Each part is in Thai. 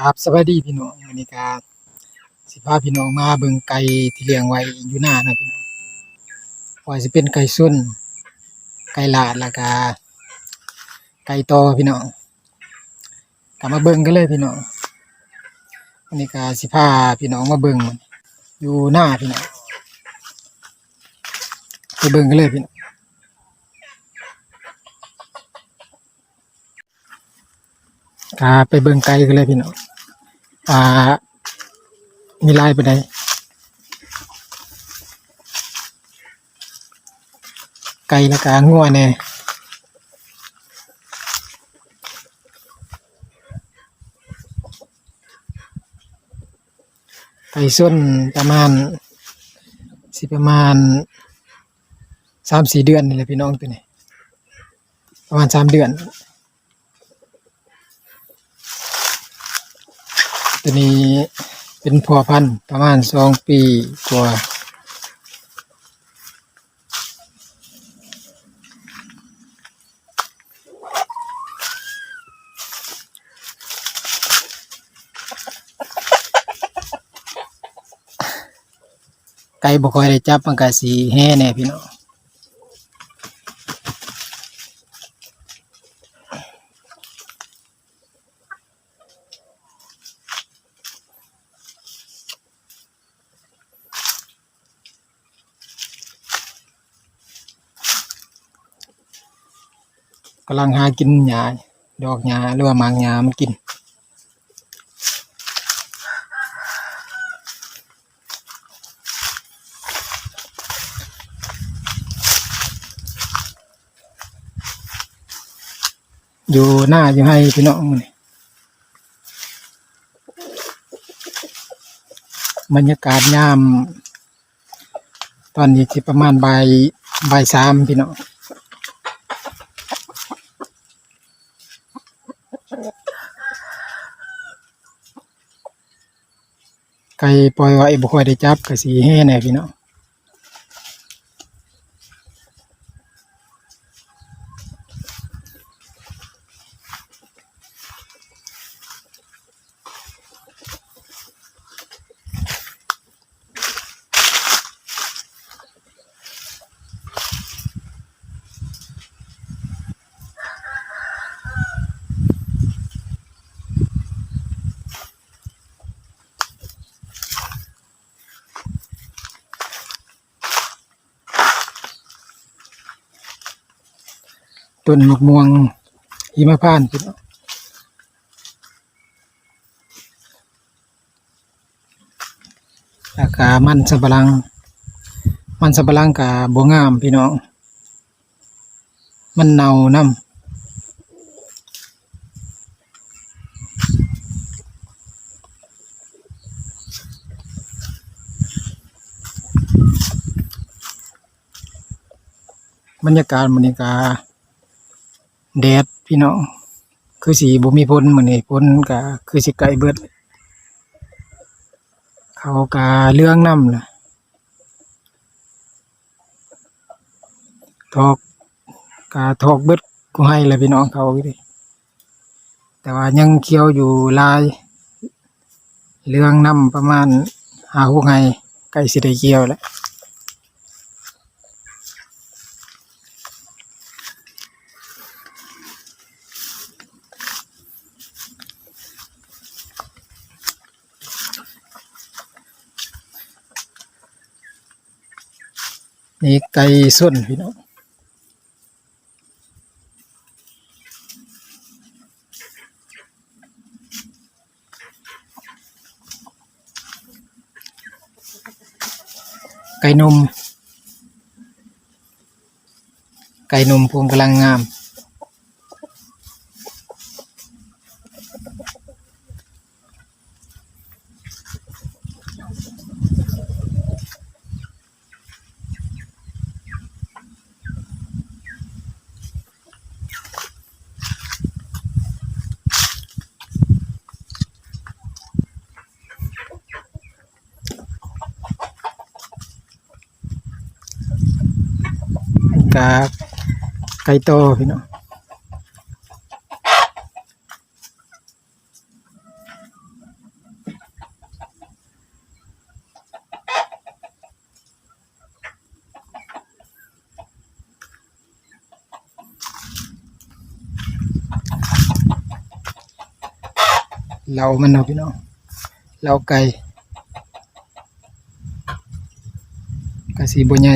ครับสวัสดีพี่น้องวันนี้ก็สิพาพี่น้องมาเบิ่งไก่ที่เลี้ยงไว้อยู่หน้านะพี่น้องว่าสิเป็นไก่ส้นไก่ลาดแล้วก็ไก่ตอพี่น้องก็มาเบิ่งกันเลยพี่น้องวันนี้ก็สิพาพี่น้องมาเบิ่งมันอยู่หน้าพี่น้องไปเบิ่งกันเลยพี่น้อง ก็ไปเบิ่งไก่กันเลยพี่น้องอ่า มีลายไปไหนไก่และกางัวแน่ไก่ส้นประมาณสิประมาณสามสี่เดือนนี่แหละพี่น้องตัวนี้ประมาณสามเดือน ตัวนี้เป็นพ่อพันธุ์ประมาณสองปีกว่าไก่บ่ค่อยได้จับมันก็สีแห่แน่พี่น้อง กำลังหากินหญ้าดอกหญ้าหรือว่าหมากหญ้ามันกินอยู่หน้าอยู่ให้พี่น้องนี่บรรยากาศยาม ตอนนี้ที่ประมาณบ่ายบ่ายสามพี่น้อง ไก่ปล่อยไว้บ่ค่อยได้จับก็สีแห่แน่พี่น้อง ต้นมะม่วงหิมพานต์พี่น้องราคามันสับปะหลัง มันสับปะหลังกาบวงามพี่น้อง มันเน่าน้ำบรรยากาศมันนี่กา แดดพี่น้องคือสีบ่มีพ้นมื้อนี้พ้นก็คือสิไกลเบิด เขากาเรื่องน้ำล่ะทอกกาทอกเบิดกูให้เลยพี่น้องเขาดิแต่ว่ายังเคี้ยวอยู่ลาย เรื่องน้ำประมาณหาหกไห้ใกล้สิได้เกี่ยวแล้ว นี่ไก่ส้นพี่น้องไก่นม ไก่นมภูมิกำลังงาม จาไก่โตพี่น้องเรามันเนาะพี่น้องเราไก่กระสีบัวใหญ่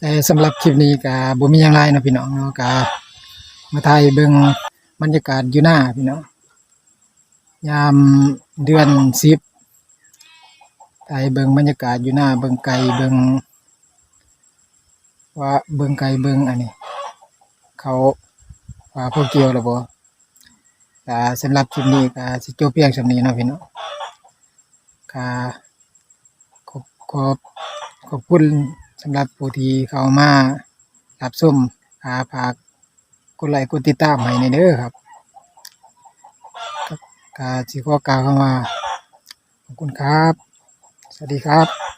แต่สำหรับคลิปนี้ก็บ่มีหยังหลายเนะพี่น้องเนาะก็มาถ่ายเบิ่งบรรยากาศอยู่หน้าพี่น้องยามเดือน10ถ่ายเบิ่งบรรยากาศอยู่หน้าเบิ่งไก่เบิ่งว่าเบิ่งไก่เบิ่งอันนี้ เขาว่าพวกเกี่ยวแล้วบ่ก็สำหรับคลิปนี้ก็สิจบเพียงสำนี้เนาะพี่น้องก็ขอบขอบขอบคุณ สำหรับผู้ที่เข้ามารับชมอาฝากกดไลค์กดติดตามให้ในเด้อครับกาจิโกกล่าวคำว่าขอบคุณครับ สวัสดีครับ